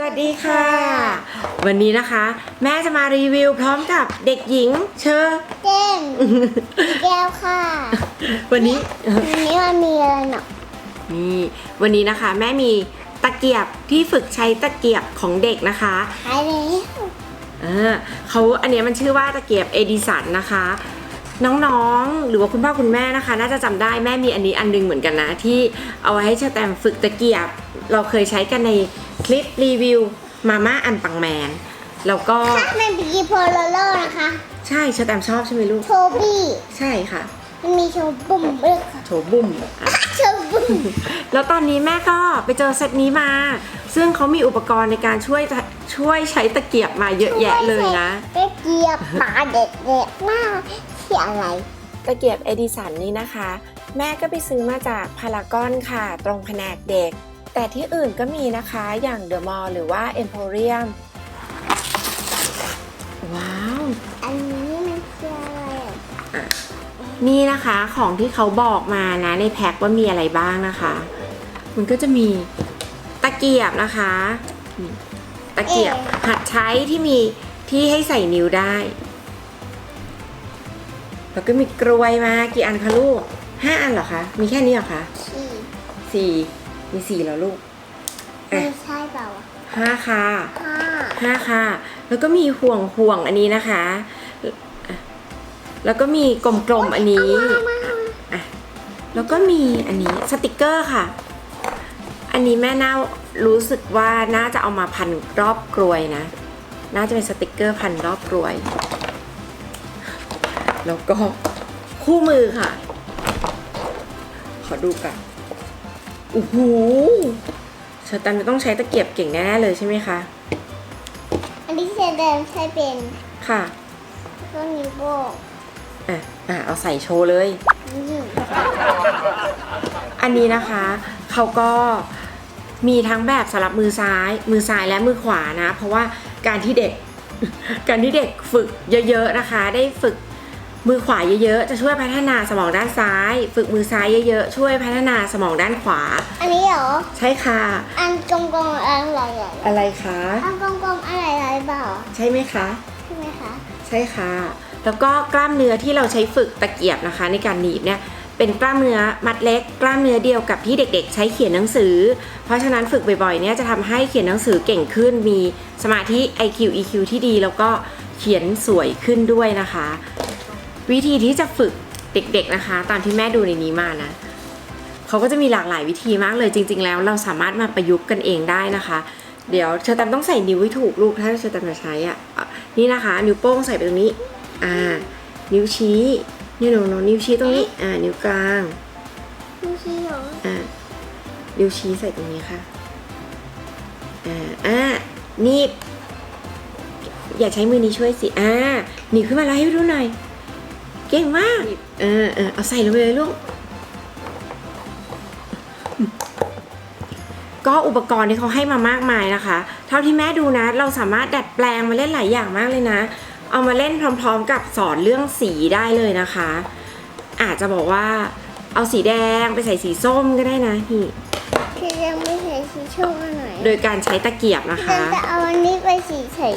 สวัสดีค่ะ วันนี้นะคะ แม่จะมารีวิวพร้อมกับเด็กหญิงเชอร์เต้นอีกแล้วค่ะ วันนี้วันนี้มันมีอะไรเนาะนี่วันนี้นะคะ แม่มีตะเกียบที่ฝึกใช้ตะเกียบของเด็กนะคะหายแล้วอ่าเขาอันเนี้ยมันชื่อว่าตะเกียบเอดิสันนะคะ น้องๆ หรือว่าคุณพ่อคุณแม่นะคะ น่าจะจำได้แม่มีอันนี้อันหนึงเหมือนกันนะ ที่เอาไว้ให้เชอแตมฝึกตะเกียบ เราเคยใช้กันใน คลิปรีวิวมาม่าอันปังแมน แล้วก็ถ้ามันเป็นกีโพโลโลนะคะ ใช่เชอแตมชอบใช่ไหมลูก โชบี้ใช่ค่ะ มันมีโชบุ่มด้วยค่ะโถบุ้มอะโชบุ่มแล้วตอนนี้แม่ก็ไปเจอเซตนี้มา ซึ่งเขามีอุปกรณ์ในการช่วยช่วยใช้ตะเกียบมาเยอะแยะเลยนะ ตะเกียบปลาเด็กเด็กมากที่อะไร ตะเกียบเอดิสันนี้นะคะ แม่ก็ไปซื้อมาจากพารากอนค่ะ ตรงแผนกเด็ก แต่ที่อื่นก็มีนะคะอย่างเดอะมอลล์หรือว่าเอ็มโพเรียมว้าว อันนี้มันคืออะไรอะนี่นะคะของที่เขาบอกมานะในแพ็คว่ามีอะไรบ้างนะคะ มันก็จะมีตะเกียบนะคะนี่ตะเกียบหัดใช้ที่มีที่ให้ใส่นิ้วได้ แล้วก็มีกรวยมากี่อันคะลูกห้าอันเหรอคะ มีแค่นี้เหรอคะชีสี่ มีสี่แล้วลูกไม่ใช่เปล่าอะห้าค่ะห้าห้าค่ะ แล้วก็มีห่วงห่วงอันนี้นะคะอะแล้วก็มีกลมๆอันนี้มามามาอะแล้วก็มีอันนี้สติกเกอร์ค่ะ อันนี้แม่น่ารู้สึกว่าน่าจะเอามาพันรอบกรวยนะ น่าจะเป็นสติกเกอร์พันรอบกรวย แล้วก็คู่มือค่ะ ขอดูกัน โอ้โหเชอร์ตันจะต้องใช้ตะเกียบเก่งแน่ๆเลยใช่ไหมคะ อันนี้เซเดนใช้เป็นค่ะก็นิ้วโป้งอะอะเอาใส่โชว์เลย นี่อันนี้นะคะเขาก็มีทั้งแบบสำหรับมือซ้าย มือซ้ายและมือขวานะ เพราะว่าการที่เด็ก การที่เด็กฝึกเยอะๆนะคะ ได้ฝึก มือขวาเยอะๆ จะช่วยพัฒนาสมองด้านซ้าย ฝึกมือซ้ายเยอะๆ ช่วยพัฒนาสมองด้านขวา อันนี้เหรอ ใช่ค่ะ อันกลมๆอะไรอะอะไรคะ อันกลมๆอะไรอะไรเปล่า ใช่ไหมคะ ใช่ไหมคะ ใช่ค่ะ แล้วก็กล้ามเนื้อที่เราใช้ฝึกตะเกียบนะคะ ในการหนีบเนี่ยเป็นกล้ามเนื้อมัดเล็ก กล้ามเนื้อเดียวกับที่เด็ก ๆ ใช้เขียนหนังสือ เพราะฉะนั้นฝึกบ่อยๆเนี่ยจะทำให้เขียนหนังสือเก่งขึ้น มีสมาธิ IQ EQ ที่ดี แล้วก็เขียนสวยขึ้นด้วยนะคะ วิธีที่จะฝึกเด็กๆนะคะ ตามที่แม่ดูในนี้มานะเขาก็จะมีหลากหลายวิธีมากเลยจริง ๆ แล้วเราสามารถมาประยุกต์กันเองได้นะคะ เดี๋ยวเชอร์แตมต้องใส่นิ้วให้ถูกลูกถ้าเชอร์แตมจะใช้อะอะนี่นะคะ นิ้วโป้งใส่ไปตรงนี้อ่านิ้วชี้นิ้วหนูนิ้วชี้ตรงนี้อ่านิ้วกลางไม่ใช่เหรออ่านิ้วชี้ใส่ตรงนี้ค่ะอ่าอ่านี่อย่าใช้มือนี้ช่วยสิอ่าหนีบขึ้นมาแล้วให้ดูหน่อย เก่งมาก เออเออเอาใส่ลงไปเลยลูก ก็อุปกรณ์ที่เขาให้มามากมายนะคะ เท่าที่แม่ดูนะ เราสามารถดัดแปลงมาเล่นหลายอย่างมากเลยนะ เอามาเล่นพร้อม ๆ กับสอนเรื่องสีได้เลยนะคะ อาจจะบอกว่า เอาสีแดงไปใส่สีส้มก็ได้นะนี่คือยังไม่ใส่สีชมอันไหนโดยการใช้ตะเกียบนะคะแต่จะเอาอันนี้ไปสีใส่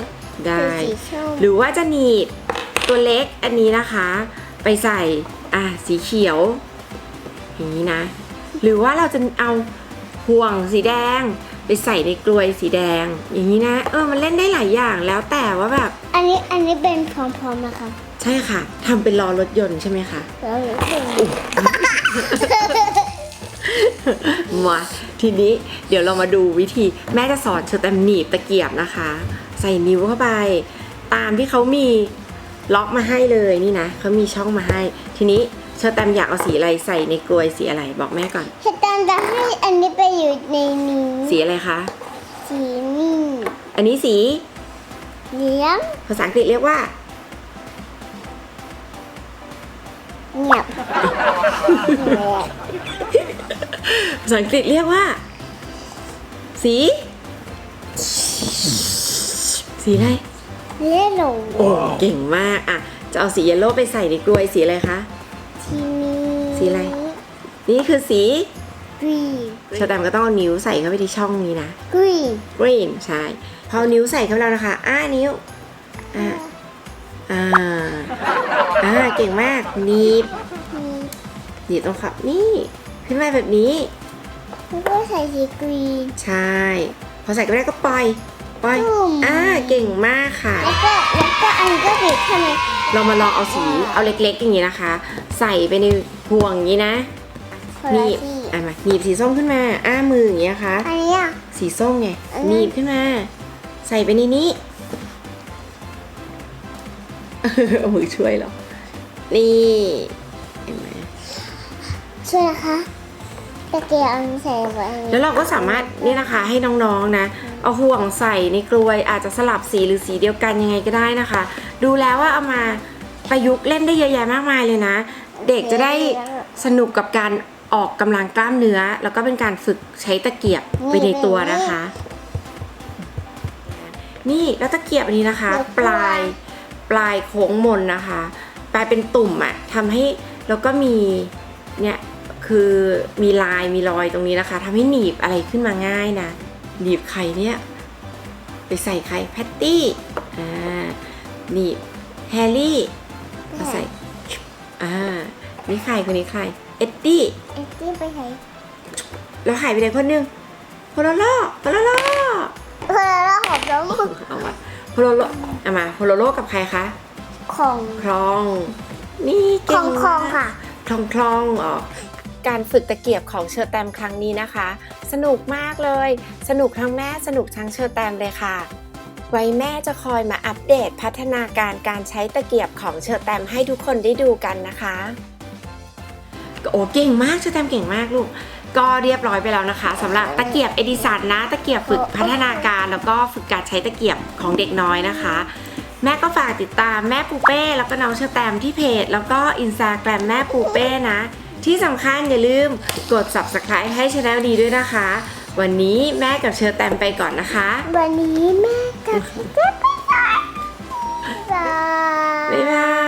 ได้สีชมหรือว่าจะหนีบตัวเล็กอันนี้นะคะ ไปใส่อะสีเขียวอย่างนี้นะ หรือว่าเราจะเอาห่วงสีแดง ไปใส่ในกลวยสีแดง อย่างนี้นะ เออมันเล่นได้หลายอย่างแล้วแต่ว่าแบบ อันนี้อันนี้เป็นพร้อมๆนะคะใช่ค่ะทำเป็นล้อรถยนต์ใช่ไหมคะแล้วหรือเป็นมาทีนี้เดี๋ยวเรามาดูวิธีแม่จะสอนเชอร์แตมหนีบตะเกียบนะคะ ใส่นิ้วเข้าไป ตามที่เขามี ล็อกมาให้เลยนี่นะเขามีช่องมาให้ ทีนี้เชอร์แตมอยากเอาสีอะไรใส่ในกลวยสีอะไรบอกแม่ก่อนเหตุการณ์จะให้อันนี้ไปอยู่ในนี้สีอะไรคะ สีนี่อันนี้สีเหลี้ยงภาษาอังกฤษเรียกว่าเงียบภาษาอังกฤษเรียกว่า สี สีอะไร เลี้ยงหลงโอ้เก่งมากอะจะเอาสีเยลโล่ไปใส่ในกลวยสีอะไรคะ ทีนี้สีอะไร นี่คือสี green เชอร์แตมก็ต้องเอานิ้วใส่เข้าไปที่ช่องนี้นะ green green ใช่ พอเอานิ้วใส่เข้าไปแล้วนะคะ อ้านิ้ว อ่า อ่า อ่า เก่งมากหนีบมีหนีบตรงขอบนี่ ขึ้นมาแบบนี้ แล้วก็ใส่สี green ใช่ พอใส่ก็ได้ก็ปล่อย ปล่อยจุ่มอ่าเก่งมากค่ะ แล้วก็แล้วก็อันก็ติดใช่ไหมเรามาลองเอาสีเอาเล็กๆอย่างนี้นะคะ ใส่ไปในห่วงอย่างนี้นะคนหละนีบที่อะมาหนีบสีส้มขึ้นมาอ้ามืออย่างนี้นะคะอันนี้อะสีส้มไงเออหนีบขึ้นมา ใส่ไปในนี้เอามือช่วยเหรอ นี่เห็นไหมช่วยนะคะตะเกียบอันใส่ไว้แล้วเราก็สามารถนี่นะคะให้น้องๆนะ เอาห่วงใส่ในกลวยอาจจะสลับสีหรือสีเดียวกันยังไงก็ได้นะคะ ดูแล้วว่าเอามาประยุกต์เล่นได้เยอะแยะมากมายเลยนะ เด็กจะได้สนุกกับการออกกำลังกล้ามเนื้อ แล้วก็เป็นการฝึกใช้ตะเกียบไปในตัวนะคะ นี่แล้วตะเกียบอันนี้นะคะ ปลายปลายโค้งมนนะคะปลายเป็นตุ่มอะทำให้แล้วก็มีเนี่ยคือมีลายมีรอยตรงนี้นะคะทำให้หนีบอะไรขึ้นมาง่ายนะ หนีบไข่เนี่ยไปใส่ไข่แพตตี้อ่าหนีบแฮร์รี่มาใส่อ่านี่ใครคนนี้ใครเอ็ดดี้เอ็ดดี้ไปไหนแล้วหายไปไหนคนหนึงโพโลโลโพโลโลเพื่อเราหอบล้มเอามาโพโลโลเอามาโพโลโลกับใครคะของคลอง นี่ขเก่องงของมากค่ะคลองคลองออ การฝึกตะเกียบของเชอร์แตมครั้งนี้นะคะ สนุกมากเลย สนุกทั้งแม่สนุกทั้งเชอร์แตมเลยค่ะ ไว้แม่จะคอยมาอัปเดตพัฒนาการการใช้ตะเกียบของเชอร์แตมให้ทุกคนได้ดูกันนะคะโอ้เก่งมากเชอร์แตมเก่งมากลูกก็เรียบร้อยไปแล้วนะคะสำหรับตะเกียบเอดิสันนะ ตะเกียบฝึกพัฒนาการแล้วก็ฝึกการใช้ตะเกียบของเด็กน้อยนะคะ แม่ก็ฝากติดตามแม่ปูเป้แล้วก็น้องเชอร์แตมที่เพจ แล้วก็อินสตาแกรมแม่ปูเป้นะ ที่สำคัญอย่าลืมกด subscribe ให้ช anel ดีด้วยนะคะ วันนี้แม่กับเชอร์แตมไปก่อนนะคะ วันนี้แม่กับพี่เจ๊ไปไหนบาย บ๊ายบา